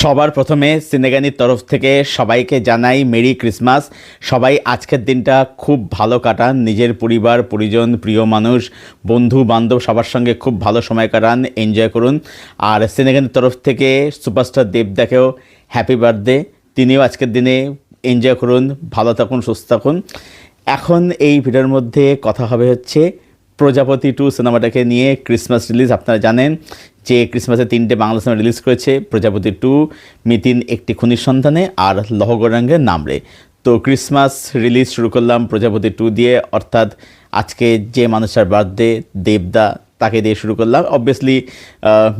সবার প্রথমে সিনেগানির তরফ থেকে সবাইকে জানাই মেরি ক্রিসমাস। সবাই আজকের দিনটা খুব ভালো কাটান, নিজের পরিবার, পরিজন, প্রিয় মানুষ, বন্ধু, বান্ধব সবার সঙ্গে খুব ভালো সময় কাটান, এনজয় করুন। আর সিনেগানির তরফ থেকে সুপারস্টার দেবদাকেও হ্যাপি বার্থডে। তিনিও আজকের দিনে এনজয় করুন, ভালো থাকুন, সুস্থ থাকুন। এখন এই ভিডিওর মধ্যে কথা হবে হচ্ছে প্রজাপতি টু সিনেমাটাকে নিয়ে ক্রিসমাস রিলিজ, আপনারা জানেন যে ক্রিসমাসে তিনটে বাংলা সিনেমা রিলিজ করেছে প্রজাপতি টু, মিতিন, একটি খুনির সন্ধানে, আর লহগরাঙ্গের নামরে। তো ক্রিসমাস রিলিজ শুরু করলাম প্রজাপতি টু দিয়ে, অর্থাৎ আজকে যে মানুষটার বার্থডে, দেবদা তাকে দিয়ে শুরু করলাম। অবভিয়াসলি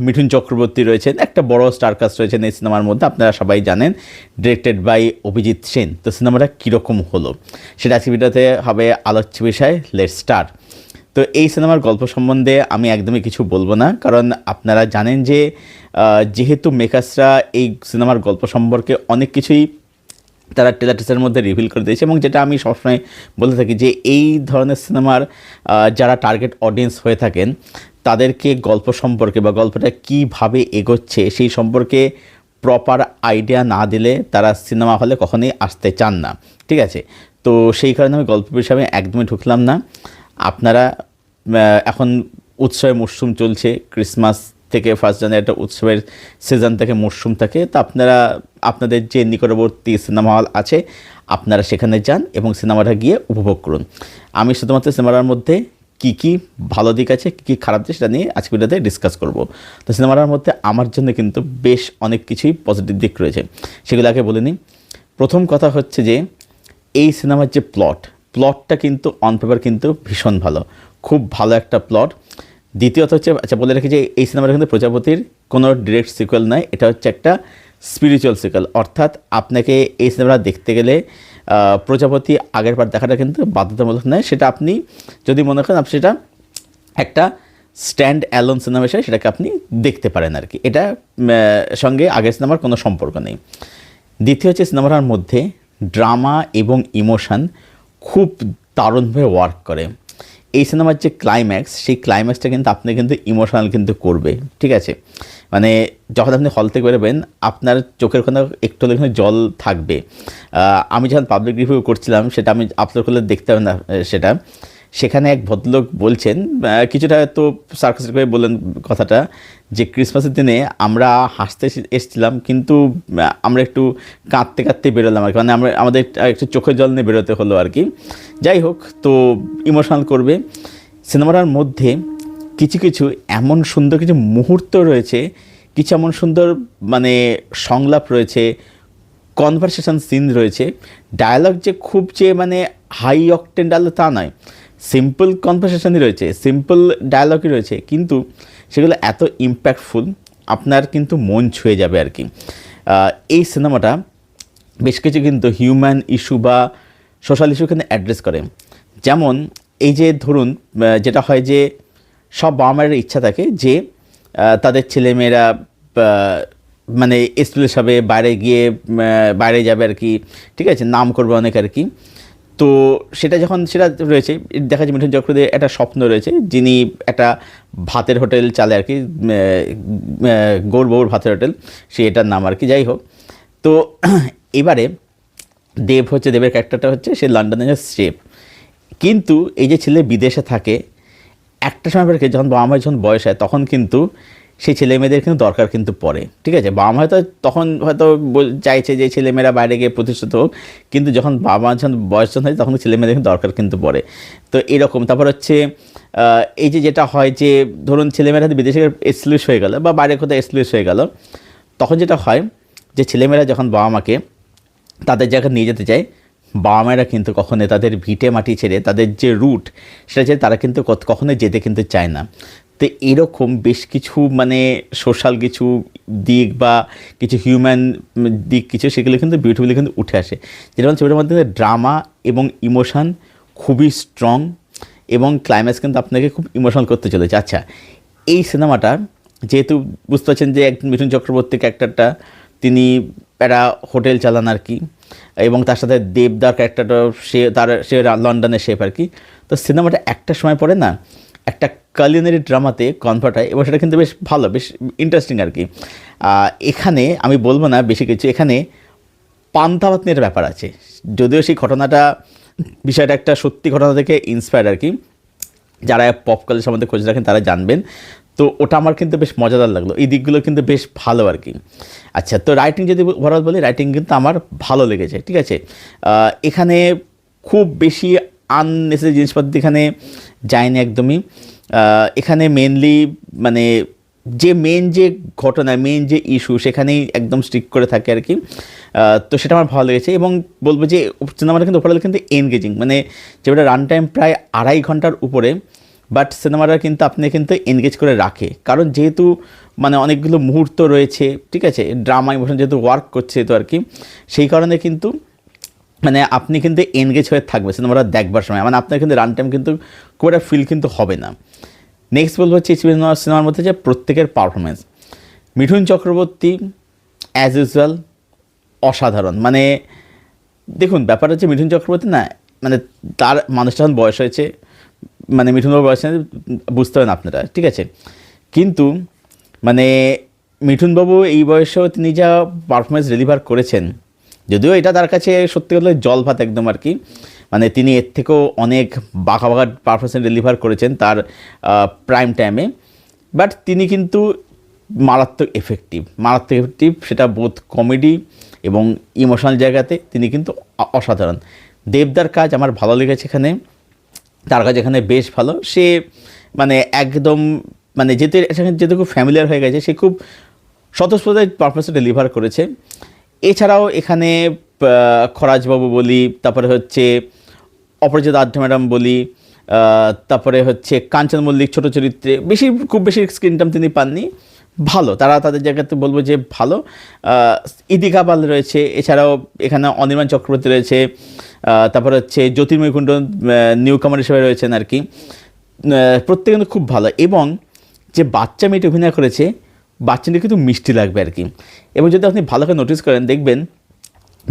মিঠুন চক্রবর্তী রয়েছেন, একটা বড় স্টারকাস্ট রয়েছেন এই সিনেমার মধ্যে, আপনারা সবাই জানেন ডিরেক্টেড বাই অভিজিৎ সেন। তো সিনেমাটা কীরকম হলো? সেটা আজকে ভিডিওতে হবে আলোচ্য বিষয় লেট স্টার্ট তো এই সিনেমার গল্প সম্বন্ধে আমি একদমই কিছু বলব না। কারণ আপনারা জানেন যে যেহেতু মেকার্সরা এই সিনেমার গল্প সম্পর্কে অনেক কিছুই তারা টেলাটিসের মধ্যে রিভিল করে দিয়েছে এবং যেটা আমি সবসময় বলতে থাকি যে, এই ধরনের সিনেমার যারা টার্গেট অডিয়েন্স হয়ে থাকেন, তাদেরকে গল্প সম্পর্কে বা গল্পটা কীভাবে এগোচ্ছে সেই সম্পর্কে প্রপার আইডিয়া না দিলে তারা সিনেমা হলে কখনোই আসতে চান না। ঠিক আছে? তো সেই কারণে আমি গল্প বিষয়ে একদমই ঢুকলাম না। আপনারা এখন উৎসবের মরশুম চলছে ক্রিসমাস থেকে ফার্স্ট জানুয়ারি একটা উৎসবের সিজন থেকে মরশুম থাকে। তো আপনারা, আপনাদের যে নিকটবর্তী সিনেমা হল আছে, আপনারা সেখানে যান এবং সিনেমাটা গিয়ে উপভোগ করুন। আমি শুধুমাত্র সিনেমাটার মধ্যে কী কী ভালো দিক আছে, কী কী খারাপ দিক, সেটা নিয়ে আজকে ভিডিওতে ডিসকাস করব। তো সিনেমাটার মধ্যে আমার জন্য কিন্তু বেশ অনেক কিছুই পজিটিভ দিক রয়েছে। সেগুলো আগে বলে নিই। প্রথম কথা হচ্ছে যে, এই সিনেমার যে প্লট প্লটটা কিন্তু অন পেপার কিন্তু ভীষণ ভালো। খুব ভালো একটা প্লট দ্বিতীয়ত হচ্ছে আচ্ছা বলে রাখি যে এই সিনেমাটা কিন্তু প্রজাপতির কোনো ডিরেক্ট সিকুয়েল নয়, এটা হচ্ছে একটা স্পিরিচুয়াল সিকুয়েল অর্থাৎ আপনাকে এই সিনেমাটা দেখতে গেলে প্রজাপতি আগের বার দেখাটা কিন্তু বাধ্যতামূলক নয়। সেটা আপনি যদি মনে করেন, আপনি সেটা একটা স্ট্যান্ড অ্যালোন সিনেমা হিসেবে সেটাকে আপনি দেখতে পারেন আর কি। এটা সঙ্গে আগের সিনেমার কোনো সম্পর্ক নেই। দ্বিতীয় হচ্ছে সিনেমাটার মধ্যে ড্রামা এবং ইমোশান খুব দারুণভাবে ওয়ার্ক করে। এই সিনেমার যে ক্লাইম্যাক্স সেই ক্লাইম্যাক্সটা কিন্তু আপনি কিন্তু ইমোশনাল কিন্তু করবে, ঠিক আছে? মানে যখন আপনি হল থেকে বেরোবেন, আপনার চোখের কোনো একটু হলে জল থাকবে। আমি যখন পাবলিক রিভিউ করছিলাম, সেটা আমি আপলোড করলে দেখতে হবে না সেটা। সেখানে এক ভদ্রলোক বলছেন কিছুটা তো সার্কাসিক করে বললেন কথাটা, যে ক্রিসমাসের দিনে আমরা হাসতে এসে- এসেছিলাম, কিন্তু আমরা একটু কাঁদতে কাঁদতে বেরোলাম আর কি। মানে আমরা, আমাদের একটু চোখের জল নিয়ে বেরোতে হলো আর কি। যাই হোক, তো ইমোশনাল করবে। সিনেমাটার মধ্যে কিছু কিছু এমন সুন্দর কিছু মুহূর্ত রয়েছে, কিছু এমন সুন্দর মানে সংলাপ রয়েছে কনভারসেশন সিন রয়েছে। ডায়ালগ যে খুব যে মানে হাই অকটেন ডায়ালগ তা নয়। সিম্পল কনভারসেশনই রয়েছে সিম্পল ডায়ালগই রয়েছে, কিন্তু সেগুলো এত ইম্প্যাক্টফুল আপনার কিন্তু মন ছুঁয়ে যাবে আর কি। এই সিনেমাটা বেশ কিছু কিন্তু হিউম্যান ইস্যু বা সোশ্যাল ইস্যু এখানে অ্যাড্রেস করে। যেমন এই যে ধরুন যেটা হয় যে সব বাবা মায়ের ইচ্ছা থাকে যে তাদের ছেলেমেয়েরা মানে এস্টুলেস হবে বাইরে গিয়ে বাইরে যাবে আর কি, ঠিক আছে, নাম করবে অনেক আর কি। তো সেটা যখন সেটা রয়েছে দেখা যায় মিঠুন চক্রদের একটা স্বপ্ন রয়েছে, যিনি একটা ভাতের হোটেল চালে আর কি গৌরবৌর ভাতের হোটেল, সে এটার নাম আর কি, যাই হোক। তো এবারে দেব হচ্ছে, দেবের ক্যারেক্টারটা হচ্ছে, সে লন্ডনের শেফ কিন্তু এই যে ছেলে বিদেশে থাকে, একটা সময় পরে যখন বাবা মায়ের যখন বয়স হয়, তখন কিন্তু সেই ছেলে মেয়েদের কিন্তু দরকার কিন্তু পড়ে, ঠিক আছে? বাবা মা হয়তো তখন হয়তো চাইছে যে ছেলেমেয়েরা বাইরে গিয়ে প্রতিষ্ঠিত হোক, কিন্তু যখন বাবা মা যখন বয়স যখন হয়, তখন ছেলে মেয়েদের কিন্তু দরকার কিন্তু পড়ে। তো এরকম, তারপর হচ্ছে এই যে যেটা হয় যে, ধরুন ছেলেমেয়েরা হয়তো বিদেশে এক্সক্লুস হয়ে গেল বা বাইরে কোথাও এক্সক্লুস হয়ে গেল, তখন যেটা হয় যে ছেলেমেয়েরা যখন বাবা মাকে তাদের জায়গায় নিয়ে যেতে চায়, বাবা মায়েরা কিন্তু কখনোই তাদের ভিটে মাটি ছেড়ে, তাদের যে রুট সেটা ছেড়ে তারা কিন্তু কখনোই যেতে কিন্তু চায় না। তো এরকম বেশ কিছু মানে সোশ্যাল কিছু দিক বা কিছু হিউম্যান দিক কিছু সেগুলো কিন্তু বিউটিফুলি কিন্তু উঠে আসে। যেরকম ছবিটার মধ্যে ড্রামা এবং ইমোশান খুবই স্ট্রং এবং ক্লাইম্যাক্স কিন্তু আপনাকে খুব ইমোশনাল করতে চলেছে। আচ্ছা এই সিনেমাটা যেহেতু বুঝতে পারছেন যে একজন মিঠুন চক্রবর্তী ক্যারেক্টারটা তিনি একটা হোটেল চালান আর কি এবং তার সাথে দেবদার ক্যারেক্টারটা সে তার, সে লন্ডনের শেফ আর কি। তো সিনেমাটা একটা সময় পরে না একটা কালিনারি ড্রামাতে কনভার্ট হয় এবং সেটা কিন্তু বেশ ভালো, বেশ ইন্টারেস্টিং আর কি এখানে আমি বলব না বেশি কিছু, এখানে পান্তাভাত নিয়ে ব্যাপার আছে। যদিও সেই ঘটনাটা, বিষয়টা একটা সত্যি ঘটনা থেকে ইন্সপায়ার আর কি যারা পপ কালের সম্বন্ধে খোঁজ রাখেন তারা জানবেন। তো ওটা আমার কিন্তু বেশ মজাদার লাগল। এই দিকগুলো কিন্তু বেশ ভালো আর কি আচ্ছা তো রাইটিং যদি ওভারঅল বলি রাইটিং কিন্তু আমার ভালো লেগেছে, ঠিক আছে? এখানে খুব বেশি আননেসেসারি জিনিসপত্র এখানে যায়নি একদমই। এখানে মেনলি মানে যে মেন যে ঘটনা মেন যে ইস্যু সেখানেই একদম স্ট্রিক করে থাকে আর কি। তো সেটা আমার ভালো লেগেছে এবং বলব যে সিনেমাটা কিন্তু ওভারঅল কিন্তু এনগেজিং মানে যেটা রান টাইম প্রায় আড়াই ঘণ্টার উপরে বাট সিনেমাটা কিন্তু আপনি কিন্তু এনগেজ করে রাখে। কারণ যেহেতু মানে অনেকগুলো মুহূর্ত রয়েছে, ঠিক আছে ড্রামা ইমোশন যেহেতু ওয়ার্ক করছে তো আর কি, সেই কারণে কিন্তু মানে আপনি কিন্তু এনগেজ হয়ে থাকবে সিনেমাটা দেখবার সময়। মানে আপনার কিন্তু রান টাইম কিন্তু খুব একটা ফিল কিন্তু হবে না। নেক্সট বলব হচ্ছে সিনেমার মধ্যে যে প্রত্যেকের performance Mithun Chakraborty as usual অসাধারণ। মানে দেখুন, ব্যাপার হচ্ছে মিঠুন চক্রবর্তী না মানে তার মানুষটা যখন বয়স হয়েছে মানে মিঠুনবাবু বয়স বুঝতে পারেন আপনারা, ঠিক আছে? কিন্তু মানে মিঠুনবাবু এই বয়সেও তিনি যা পারফরমেন্স ডেলিভার করেছেন যদিও এটা তার কাছে সত্যি কথা জল ভাত একদম আর কি। মানে তিনি এর থেকেও অনেক বাঘা বাঘা পারফরমেন্স ডেলিভার করেছেন তার প্রাইম টাইমে বাট তিনি কিন্তু মারাত্মক এফেক্টিভ মারাত্মক এফেক্টিভ সেটা বোধ কমেডি এবং ইমোশনাল জায়গাতে তিনি কিন্তু অসাধারণ। দেবদার কাজ আমার ভালো লেগেছে এখানে। তার কাজ এখানে বেশ ভালো। সে মানে একদম মানে যেহেতু এখানে যেহেতু খুব ফ্যামিলিয়ার হয়ে গেছে, সে খুব স্বতঃস্ফূর্ত পারফরমেন্সটা ডেলিভার করেছে। এছাড়াও এখানে খরাজবাবু বলি, তারপরে হচ্ছে অপরাজিত আড্ডা ম্যাডাম বলি তারপরে হচ্ছে কাঞ্চন মল্লিক ছোট চরিত্রে, বেশি, খুব বেশি স্ক্রিন টাইম তিনি পাননি। ভালো, তারা তাদের জায়গাতে বলব যে ভালো। ইদিকা পাল রয়েছে, এছাড়াও এখানে অনির্বাণ চক্রবর্তী রয়েছে তারপরে হচ্ছে জ্যোতির্ময় কুণ্ড নিউ কামার হিসেবে রয়েছেন আর কি। প্রত্যেকে খুব ভালো। এবং যে বাচ্চা মেয়েটি অভিনয় করেছে বাচ্চাটি কিন্তু মিষ্টি লাগবে আর কি। এবং যদি আপনি ভালো করে নোটিস করেন, দেখবেন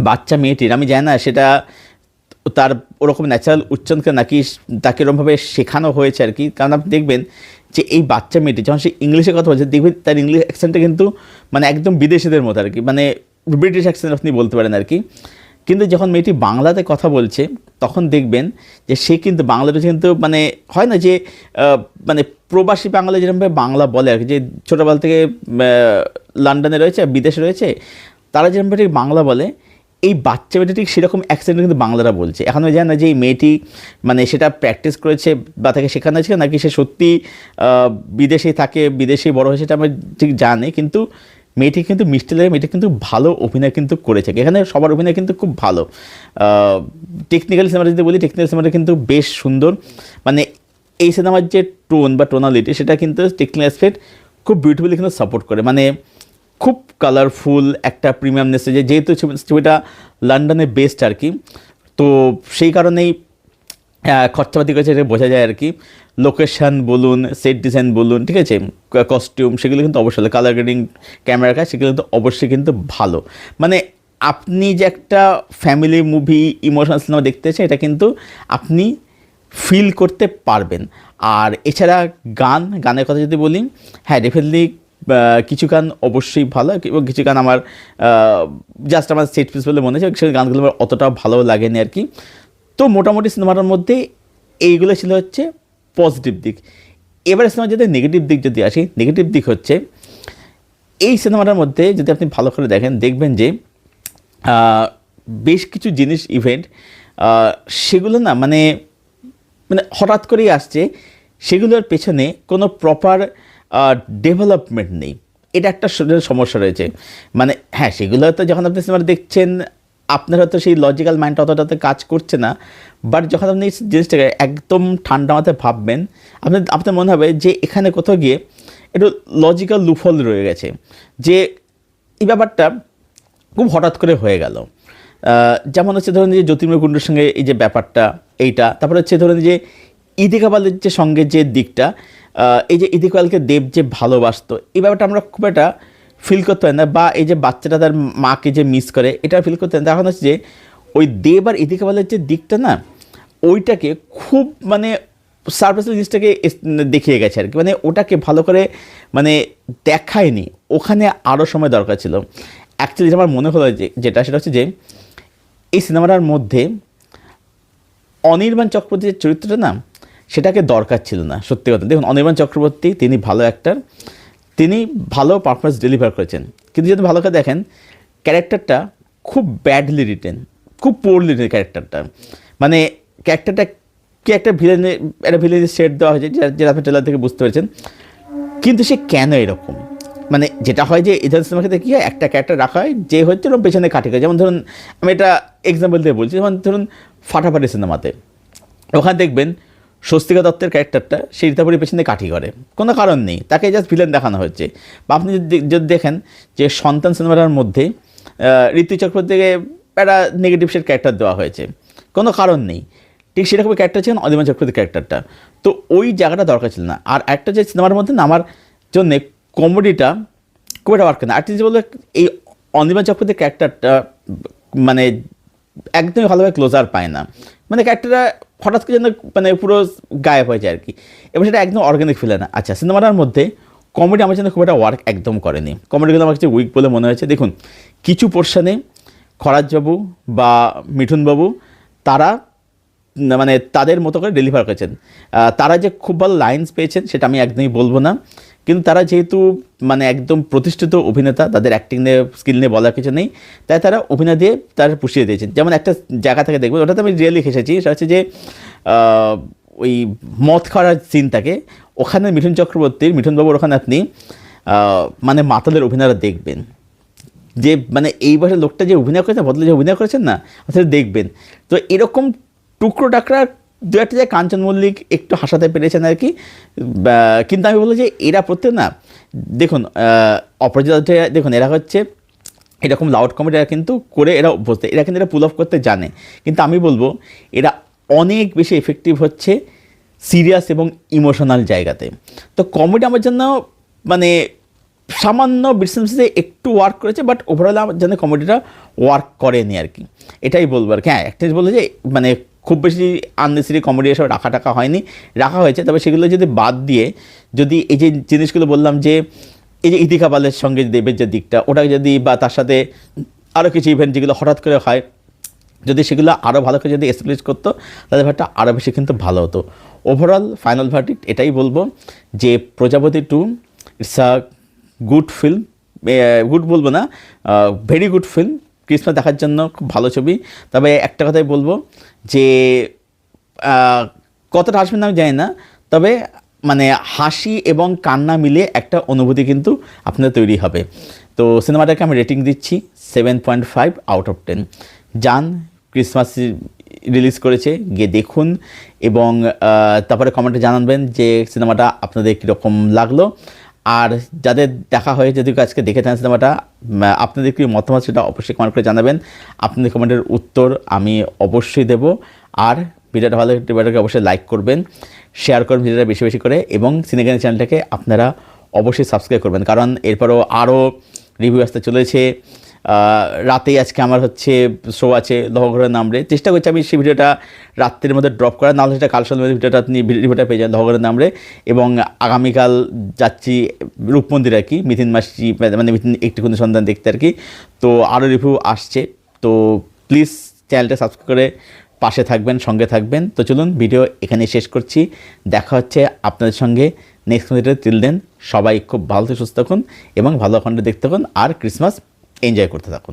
বাচ্চা মেয়েটির, আমি জানি না সেটা তার ওরকম ন্যাচারাল উচ্চারণকে নাকি তাকে এরকমভাবে শেখানো হয়েছে আর কি। কারণ আপনি দেখবেন যে এই বাচ্চা মেয়েটি, যখন সে ইংলিশে কথা বলছে, দেখবেন তার ইংলিশ অ্যাকসেন্টটা কিন্তু মানে একদম বিদেশিদের মতো আর কি। মানে ব্রিটিশ অ্যাকসেন্ট আপনি বলতে পারেন আর কি। কিন্তু যখন মেয়েটি বাংলাতে কথা বলছে, তখন দেখবেন যে সে কিন্তু বাংলাটা কিন্তু মানে হয় না যে মানে প্রবাসী বাংলা যেরকমভাবে বাংলা বলে আর কি, যে ছোটোবেলা থেকে লন্ডনে রয়েছে, বিদেশে রয়েছে, তারা যেরকমভাবে ঠিক বাংলা বলে, এই বাচ্চা মেয়েটা ঠিক সেরকম অ্যাকসেন্টে কিন্তু বাংলাটা বলছে। এখন জানি না যে এই মেয়েটি মানে সেটা প্র্যাকটিস করেছে বা তাকে শেখানো হয়েছে নাকি সে সত্যি বিদেশেই থাকে, বিদেশেই বড় হয়েছে সেটা আমি ঠিক জানি, কিন্তু মেয়েটি কিন্তু মিষ্টি লাগে, মেয়েটি কিন্তু ভালো অভিনয় কিন্তু করেছে। এখানে সবার অভিনয় কিন্তু খুব ভালো। টেকনিক্যাল সিনেমাটা যদি বলি টেকনিক্যাল সিনেমাটা কিন্তু বেশ সুন্দর। মানে এই সিনেমার যে টোন বা টোনালিটি সেটা কিন্তু টেকনিক্যাল অ্যাসপেক্ট খুব বিউটিফুলি কিন্তু সাপোর্ট করে। মানে খুব কালারফুল একটা প্রিমিয়ামনেস যে, যেহেতু ছবি- ছবিটা লন্ডনে বেস্ট আর কি, তো সেই কারণেই খরচাপাতি করেছে এটা বোঝা যায় আর কি। লোকেশন বলুন সেট ডিজাইন বলুন, ঠিক আছে? কস্টিউম সেগুলো কিন্তু অবশ্যই কালার গ্রেডিং ক্যামেরার কাজ সেগুলো কিন্তু অবশ্যই কিন্তু ভালো। মানে আপনি যে একটা ফ্যামিলি মুভি ইমোশনাল সিনেমা দেখতে চান এটা কিন্তু আপনি ফিল করতে পারবেন। আর এছাড়া গান, গানের কথা যদি বলি হ্যাঁ ডেফিনেটলি কিছু গান অবশ্যই ভালো এবং কিছু গান আমার জাস্ট আমার সেট পিস বলে মনে হচ্ছে, সেই গানগুলো আমার অতটা ভালো লাগেনি আর কি। তো মোটামুটি সিনেমাটার মধ্যে এইগুলো ছিল হচ্ছে পজিটিভ দিক। এবারে সিনেমার যদি নেগেটিভ দিক যদি আসি নেগেটিভ দিক হচ্ছে, এই সিনেমাটার মধ্যে যদি আপনি ভালো করে দেখেন, দেখবেন যে বেশ কিছু জিনিস ইভেন্ট সেগুলো না মানে মানে হঠাৎ করেই আসছে, সেগুলোর পেছনে কোনো প্রপার ডেভেলপমেন্ট নেই। এটা একটা সমস্যা রয়েছে। মানে হ্যাঁ সেগুলো হয়তো যখন আপনি সিনেমা দেখছেন, আপনার হয়তো সেই লজিক্যাল মাইন্ডটা অতটাতে কাজ করছে না। বাট যখন আপনি জিনিসটাকে একদম ঠান্ডা মাথায় ভাববেন আপনার আপনার মনে হবে যে এখানে কোথাও গিয়ে একটু লজিক্যাল লুফল রয়ে গেছে। যে এই ব্যাপারটা খুব হঠাৎ করে হয়ে গেল। যেমন হচ্ছে ধরুন যে জ্যোতির্ময় কুণ্ডুর সঙ্গে এই যে ব্যাপারটা, এইটা। তারপরে হচ্ছে ধরুন যে ইদিকাবালের যে সঙ্গে যে দিকটা এই যে ইদিকাবালকে দেব যে ভালোবাসতো, এই ব্যাপারটা আমরা খুব একটা ফিল করতে পারি না, বা এই যে বাচ্চাটা তার মাকে যে মিস করে, এটা ফিল করতে পারি না। এখন হচ্ছে যে ওই দেব আর ইদিকাবালের যে দিকটা না, ওইটাকে খুব মানে সারপ্রাইজ জিনিসটাকে দেখিয়ে গেছে আর কি। মানে ওটাকে ভালো করে মানে দেখায়নি। ওখানে আরও সময় দরকার ছিল। অ্যাকচুয়ালি আমার মনে হলো যে, যেটা সেটা হচ্ছে যে এই সিনেমাটার মধ্যে অনির্বাণ চক্রবর্তীর চরিত্রটা না, সেটাকে দরকার ছিল না, সত্যি কথা। দেখুন, অনির্বাণ চক্রবর্তী তিনি ভালো অ্যাক্টার তিনি ভালো পারফরমেন্স ডেলিভার করেছেন। কিন্তু যদি ভালো করে দেখেন ক্যারেক্টারটা খুব ব্যাডলি রিটেন খুব পোরলি রিটেন ক্যারেক্টারটা মানে ক্যারেক্টারটা কি একটা ভিলেনে একটা ভিলেনের সেট দেওয়া হয়েছে যেটা আপনি ট্রেলার থেকে বুঝতে পেরেছেন? কিন্তু সে কেন এরকম? মানে যেটা হয় যে এই ধরনের সিনেমা ক্ষেত্রে কী হয়, একটা ক্যারেক্টার রাখা হয় যে হচ্ছে ওরকম পেছনে কাটি করে। যেমন ধরুন, আমি এটা এক্সাম্পল দিয়ে বলছি, যেমন ধরুন, ফাটাফাটি সিনেমাতে ওখানে দেখবেন স্বস্তিকা দত্তের ক্যারেক্টারটা সেই রীতাপুরের পেছনে কাঠি করে। কোনো কারণ নেই, তাকে জাস্ট ভিলেন দেখানো হচ্ছে। বা আপনি যদি যদি দেখেন যে সন্তান সিনেমাটার মধ্যে ঋতু চক্রবর্তীকে একটা নেগেটিভ শেড ক্যারেক্টার দেওয়া হয়েছে। কোনো কারণ নেই। ঠিক সেরকম ক্যারেক্টার ছিলেন অদিমা চক্রবর্তী ক্যারেক্টারটা তো ওই জায়গাটা দরকার ছিল না। আর একটা যে সিনেমার মধ্যে না আমার জন্য কমেডিটা খুব একটা ওয়ার্ক না। আর যে বলল এই অনির্বাণ চক্রবর্তীর ক্যারেক্টারটা মানে একদমই ভালোভাবে ক্লোজার পায় না। মানে ক্যারেক্টারটা হঠাৎ করে যেন মানে পুরো গায়েব হয়ে যায় আর কি এবং সেটা একদম অর্গানিক ফিল না। আচ্ছা সিনেমাটার মধ্যে কমেডি আমার জন্য খুব একটা ওয়ার্ক একদম করেনি। কমেডিগুলো আমার কাছে উইক বলে মনে হয়েছে। দেখুন, কিছু পোর্শনে খরাজবাবু বা মিঠুনবাবু, তারা মানে তাদের মতো করে ডেলিভার করেছেন। তারা যে খুব ভালো লাইন্স পেয়েছেন, সেটা আমি একদমই বলব না। কিন্তু তারা যেহেতু মানে একদম প্রতিষ্ঠিত অভিনেতা, তাদের অ্যাক্টিং নিয়ে স্কিল নিয়ে বলার কিছু নেই, তাই তারা অভিনয় দিয়ে তারা পুষিয়ে দিয়েছেন। যেমন একটা জায়গা থেকে দেখবেন ওটাতে আমি রিয়েলি হেসেছি, সেটা হচ্ছে যে ওই মদ খাওয়ার সিন থাকে ওখানে মিঠুন চক্রবর্তীর মিঠুনবাবুর ওখানে আপনি মানে মাতালের অভিনয়টা দেখবেন। যে মানে এই বয়সে লোকটা যে অভিনয় করেছেন বদলে যে অভিনয় করেছেন না আসলে দেখবেন। তো এরকম টুকরো টাকরা দু একটা যে কাঞ্চন মল্লিক একটু হাসাতে পেরেছেন আর কি কিন্তু আমি বলব যে এরা প্রত্যেক না, দেখুন অপরাজিতা দেখুন, এরা হচ্ছে এরকম লাউড কমেডি এরা কিন্তু করে এরা অভ্যস্ত এরা কিন্তু এরা পুল অফ করতে জানে। কিন্তু আমি বলব, এরা অনেক বেশি এফেক্টিভ হচ্ছে সিরিয়াস এবং ইমোশনাল জায়গাতে। তো কমেডি আমার জন্য মানে সামান্য বিটসেন্সে একটু ওয়ার্ক করেছে বাট ওভারঅল আমার জন্য কমেডিটা ওয়ার্ক করেনি আর কি। এটাই বলব আর কি। হ্যাঁ একটা বলব যে মানে খুব বেশি আননেসারি কমেডি এসব রাখা টাকা হয়নি। রাখা হয়েছে, তবে সেগুলো যদি বাদ দিয়ে যদি এই যে জিনিসগুলো বললাম যে, এই যে ইতিকা পালের সঙ্গে দেবের যে দিকটা ওটা যদি বা তার সাথে আরও কিছু ইভেন্ট যেগুলো হঠাৎ করে হয়, যদি সেগুলো আরও ভালো করে যদি এসপ্লেজ করতো, তাহলে ব্যাপারটা আরও বেশি কিন্তু ভালো হতো। ওভারঅল ফাইনাল ভার্ডিক্ট এটাই বলব যে Projapoti two it's a good film good বলব না ভেরি গুড ফিল্ম ক্রিসমাস দেখার জন্য খুব ভালো ছবি। তবে একটা কথাই বলব যে কতটা হাসবেন আমি জানি না। তবে মানে হাসি এবং কান্না মিলে একটা অনুভূতি কিন্তু আপনার তৈরি হবে। তো সিনেমাটাকে আমি রেটিং দিচ্ছি seven point five out of ten যান ক্রিসমাস রিলিজ করেছে, গিয়ে দেখুন এবং তারপরে কমেন্টে জানাবেন যে সিনেমাটা আপনাদের কীরকম লাগল। আর যাদের দেখা হয়ে যদি আজকে দেখে থাকেন সিনেমাটা আপনাদের কি মতামত সেটা অবশ্যই কমেন্ট করে জানাবেন। আপনাদের কমেন্টের উত্তর আমি অবশ্যই দেব। আর ভিডিওটা ভালো ভিডিওটাকে অবশ্যই লাইক করবেন শেয়ার করবেন ভিডিওটা বেশি বেশি করে, এবং সিনেগানি চ্যানেলটাকে আপনারা অবশ্যই সাবস্ক্রাইব করবেন। কারণ এরপরও আরও রিভিউ আসতে চলেছে। রাতেই আজকে আমার হচ্ছে শো আছে লহগড়ের নামরে চেষ্টা করছি আমি সেই ভিডিওটা রাত্রের মধ্যে ড্রপ করার, নাহলে সেটা কাল সন্ধ্যার মধ্যে ভিডিওটা আপনি ভিডিওটা পেয়ে যান লহগড়ের নামরে এবং আগামীকাল যাচ্ছি রূপমন্দির আর কি, মিথিন মাসি মানে মিথিন একটি কোনো সন্ধান দেখতে আর কি। তো আরও রিভিউ আসছে। তো প্লিজ চ্যানেলটা সাবস্ক্রাইব করে পাশে থাকবেন, সঙ্গে থাকবেন। তো চলুন ভিডিও এখানে শেষ করছি। দেখা হচ্ছে আপনাদের সঙ্গে নেক্সট ভিডিওতে তিল দেন সবাই খুব ভালো সুস্থ থাকুন এবং ভালো খণ্ডে দেখতে থাকুন। আর ক্রিসমাস এনজয় করতে থাকুন।